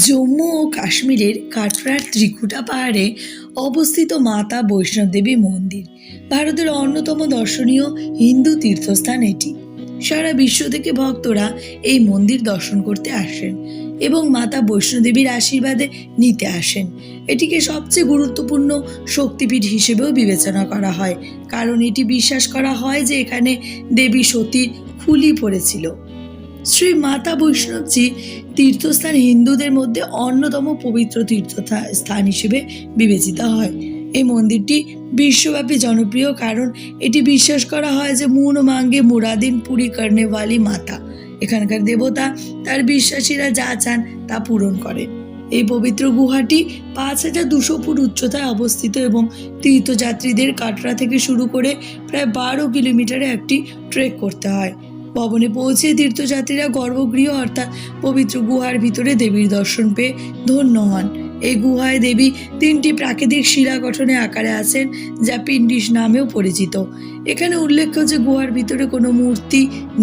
জম্মু ও কাশ্মীরের কাটরার ত্রিকুটা পাহাড়ে অবস্থিত মাতা বৈষ্ণব দেবী মন্দির, ভারতের অন্যতম দর্শনীয় হিন্দু তীর্থস্থান এটি। সারা বিশ্ব থেকে ভক্তরা এই মন্দির দর্শন করতে আসেন এবং মাতা বৈষ্ণোদেবীর আশীর্বাদে নিতে আসেন। এটিকে সবচেয়ে গুরুত্বপূর্ণ শক্তিপীঠ হিসেবেও বিবেচনা করা হয়, কারণ এটি বিশ্বাস করা হয় যে এখানে দেবী সতীর খুলি পড়েছিল। শ্রী মাতা বৈষ্ণবজি তীর্থস্থান হিন্দুদের মধ্যে অন্যতম পবিত্র তীর্থ স্থান হিসেবে বিবেচিত হয়। এই মন্দিরটি বিশ্বব্যাপী জনপ্রিয় কারণ এটি বিশ্বাস করা হয় যে মুন মাঙ্গে মুরাদিন পুরী কর্নেওয়ালি মাতা। এখানকার দেবতা তার বিশ্বাসীরা যা চান তা পূরণ করেন। এই পবিত্র গুহাটি পাঁচ হাজার দুশো ফুট উচ্চতায় অবস্থিত এবং তীর্থযাত্রীদের কাটরা থেকে শুরু করে প্রায় বারো কিলোমিটারে একটি ট্রেক করতে হয়। ভবনে পৌঁছে তীর্থযাত্রীরা গর্ভগৃহ অর্থাৎ পবিত্র গুহার ভিতরে দেবীর দর্শন পেয়ে ধন্য হন। এই গুহায় দেবী তিনটি প্রাকৃতিক শিলা গঠনে আকারে আছেন, যা পিন্ডিস নামেও পরিচিত। এখানে উল্লেখ্য যে গুহার ভিতরে কোনো মূর্তি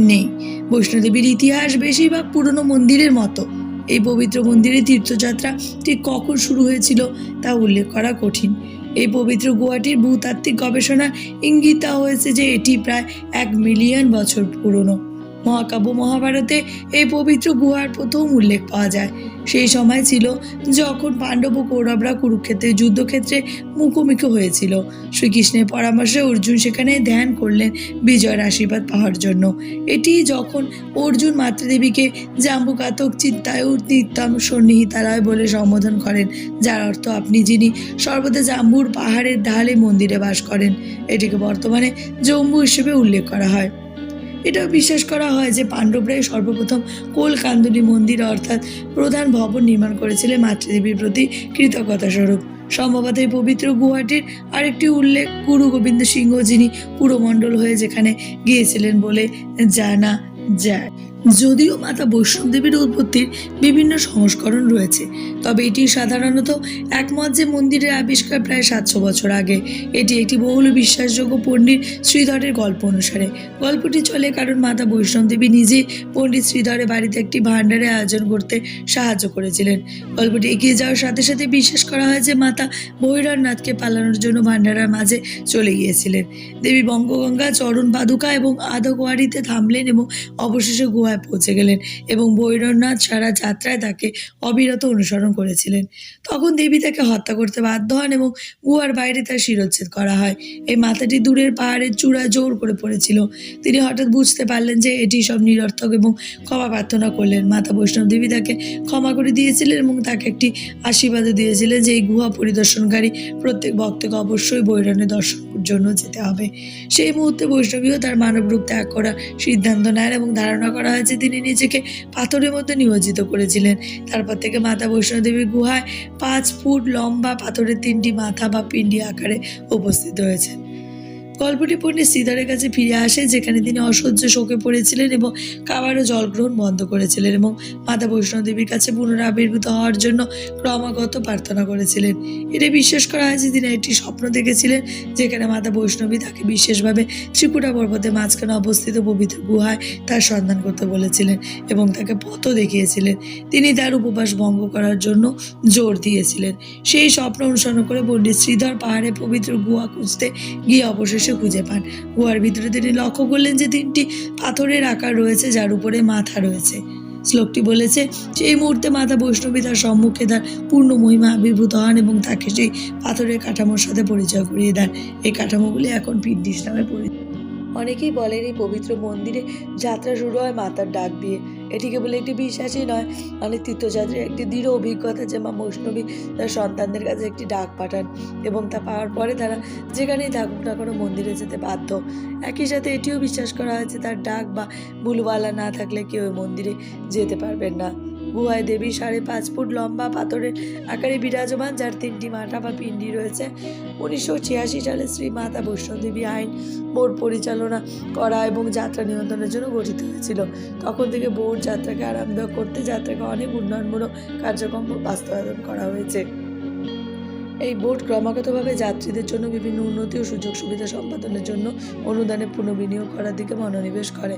নেই। বৈষ্ণোদেবীর ইতিহাস বেশিরভাগ পুরনো মন্দিরের মতো। এই পবিত্র মন্দিরে তীর্থযাত্রা ঠিক কখন শুরু হয়েছিল তা উল্লেখ করা কঠিন। এই পবিত্র গুয়াটির ভূতাত্ত্বিক গবেষণা ইঙ্গিত হয়েছে যে এটি প্রায় এক মিলিয়ন বছর পুরনো। মহাকাব্য মহাভারতে এই পবিত্র গুহার প্রথম উল্লেখ পাওয়া যায়। সেই সময় ছিল যখন পাণ্ডব ও কৌরবরা কুরুক্ষেত্রের যুদ্ধক্ষেত্রে মুখোমুখি হয়েছিল। শ্রীকৃষ্ণের পরামর্শে অর্জুন সেখানে ধ্যান করলেন বিজয়ের আশীর্বাদ পাওয়ার জন্য। এটি যখন অর্জুন মাতৃদেবীকে জাম্বুকাতক চিত্তায়ু নিত্যম সন্নিহিতালয় বলে সম্বোধন করেন, যার অর্থ আপনি যিনি সর্বদা জাম্বুর পাহাড়ের ঢালে মন্দিরে বাস করেন, এটিকে বর্তমানে জম্বু হিসেবে উল্লেখ করা হয়। এটাও বিশ্বাস করা হয় যে পাণ্ডবরাই সর্বপ্রথম কোলকান্দুলি মন্দির অর্থাৎ প্রধান ভবন নির্মাণ করেছিলেন মাতৃদেবীর প্রতি কৃতজ্ঞতা স্বরূপ। সম্ভবত এই পবিত্র গুহাটির আরেকটি উল্লেখ গুরু গোবিন্দ সিংহ যিনি পুরমণ্ডল হয়ে যেখানে গিয়েছিলেন বলে জানা যায়। যদিও মাতা বৈষ্ণব দেবীর উৎপত্তির বিভিন্ন সংস্করণ রয়েছে, তবে এটি সাধারণত একমত যে মন্দিরের আবিষ্কার প্রায় সাতশো বছর আগে। এটি একটি বহুল বিশ্বাসযোগ্য পণ্ডিত শ্রীধরের গল্প অনুসারে। গল্পটি চলে কারণ মাতা বৈষ্ণব দেবী নিজে পণ্ডিত শ্রীধরের বাড়িতে একটি ভাণ্ডারের আয়োজন করতে সাহায্য করেছিলেন। গল্পটি এগিয়ে যাওয়ার সাথে সাথে বিশ্বাস করা হয় যে মাতা ভৈরবনাথকে পালানোর জন্য ভাণ্ডারার মাঝে চলে গিয়েছিলেন। দেবী বঙ্গগঙ্গা, চরণ পাদুকা এবং আধগোয়ারিতে থামলেন এবং অবশেষে গুহায় পৌঁছে গেলেন এবং ভৈরবনাথ সারা যাত্রায় তাকে অবিরত অনুসরণ করেছিলেন। তখন দেবী তাকে হত্যা করতে বাধ্য হন এবং গুহার বাইরে তার শিরোচ্ছেদ করা হয়। এই মাথাটি দূরের পাহাড়ের চূড়া জোর করে পড়েছিল। তিনি হঠাৎ বুঝতে পারলেন যে এটি সব নিরর্থক এবং ক্ষমা প্রার্থনা করলেন। মাতা বৈষ্ণব দেবী তাকে ক্ষমা করে দিয়েছিলেন এবং তাকে একটি আশীর্বাদও দিয়েছিলেন যে এই গুহা পরিদর্শনকারী প্রত্যেক ভক্তকে অবশ্যই বৈরণে দর্শন জন্য যেতে হবে। সেই মুহূর্তে বৈষ্ণবীও তার মানব রূপ ত্যাগ করার সিদ্ধান্ত নেন এবং ধারণা করা যে তিনি নিজেকে পাথরের মধ্যে নিয়োজিত করেছিলেন। তারপর থেকে মাতা বৈষ্ণোদেবীর গুহায় পাঁচ ফুট লম্বা পাথরের তিনটি মাথা বা পিণ্ডি আকারে উপস্থিত হয়েছেন। গল্পটি পণ্ডিত শ্রীধরের কাছে ফিরে আসে, যেখানে তিনি অসহ্য শোকে পড়েছিলেন এবং খাবারও জল গ্রহণ বন্ধ করেছিলেন এবং মাতা বৈষ্ণোদেবীর কাছে পুনরাবির্ভূত হওয়ার জন্য ক্রমাগত প্রার্থনা করেছিলেন। এটা বিশ্বাস করা হয় যে তিনি একটি স্বপ্ন দেখেছিলেন, যেখানে মাতা বৈষ্ণবী তাকে বিশেষভাবে ত্রিপুরা পর্বতের মাঝখানে অবস্থিত পবিত্র গুহায় তার সন্ধান করতে বলেছিলেন এবং তাকে পথও দেখিয়েছিলেন। তিনি তার উপবাস ভঙ্গ করার জন্য জোর দিয়েছিলেন। সেই স্বপ্ন অনুসরণ করে পণ্ডিত শ্রীধর পাহাড়ে পবিত্র গুহা খুঁজতে গিয়ে অবশেষে খুঁজে পান। গুহার ভিতরে তিনি লক্ষ্য করলেন যে তিনটি পাথরের আকার রয়েছে, যার উপরে মাথা রয়েছে। শ্লোকটি বলেছে সেই মুহূর্তে মাতা বৈষ্ণবী তার সম্মুখে তার পূর্ণ মহিমা আবির্ভূত হন এবং তাকে সেই পাথরের কাঠামোর সাথে পরিচয় করিয়ে দেন। এই কাঠামোগুলি এখন পিন্ডিস নামে পরিচিত অনেকেই বলেন এই পবিত্র মন্দিরে যাত্রা শুরু হয় মাতার ডাক দিয়ে। এটি কেবল একটি বিশ্বাসই নয়, অনেক তীর্থযাত্রীর একটি দৃঢ় অভিজ্ঞতা যে মা বৈষ্ণবী তার সন্তানদের কাছে একটি ডাক পাঠান এবং তা পাওয়ার পরে তারা যেখানেই থাকুক না কোনো মন্দিরে যেতে বাধ্য। একই সাথে এটিও বিশ্বাস করা হয়েছে তার ডাক বা বুলওয়ালা না থাকলে কেউ ওই মন্দিরে যেতে পারবেন না। গুহায় দেবী সাড়ে পাঁচ ফুট লম্বা পাথরের আকারে বিরাজমান, যার তিনটি মাথা বা পিণ্ডি রয়েছে। উনিশশো ছিয়াশি সালে শ্রী মাতা বৈষ্ণদেবী আইন বোর্ড পরিচালনা করা এবং যাত্রা নিয়ন্ত্রণের জন্য গঠিত হয়েছিল। তখন থেকে বোর্ড যাত্রাকে আরামদায়ক করতে যাত্রাকে অনেক উন্নয়নমূলক কার্যক্রম বাস্তবায়ন করা হয়েছে। এই বোর্ড ক্রমাগতভাবে যাত্রীদের জন্য বিভিন্ন উন্নতি ও সুযোগ সুবিধা সম্পাদনের জন্য অনুদানে পুনর্বিনিয়োগ করার দিকে মনোনিবেশ করে।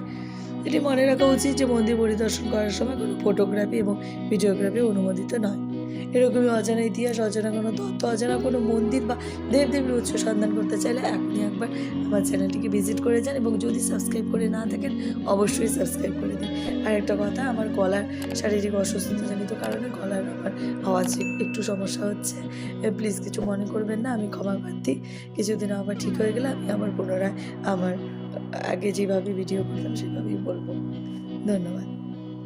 এটি মনে রাখা উচিত যে মন্দির পরিদর্শন করার সময় কোনো ফটোগ্রাফি এবং ভিডিওগ্রাফি অনুমোদিত নয়। এরকমই অজানা ইতিহাস, অজানা কোনো তথ্য অজানা কোনো মন্দির বা দেবদেবীর উৎস সন্ধান করতে চাইলে এখনই একবার আমার চ্যানেলটিকে ভিজিট করে যান এবং যদি সাবস্ক্রাইব করে না থাকেন, অবশ্যই সাবস্ক্রাইব করে দিন। আর একটা কথা, আমার গলার শারীরিক অসুস্থতাজনিত কারণে গলার আমার আওয়াজ একটু সমস্যা হচ্ছে। প্লিজ কিছু মনে করবেন না, আমি ক্ষমা প্রার্থী। কিছুদিন আবার ঠিক হয়ে গেলে আমি আবার পুনরায় আমার আগে যেভাবে ভিডিও করতাম, সেভাবেই বলব। ধন্যবাদ।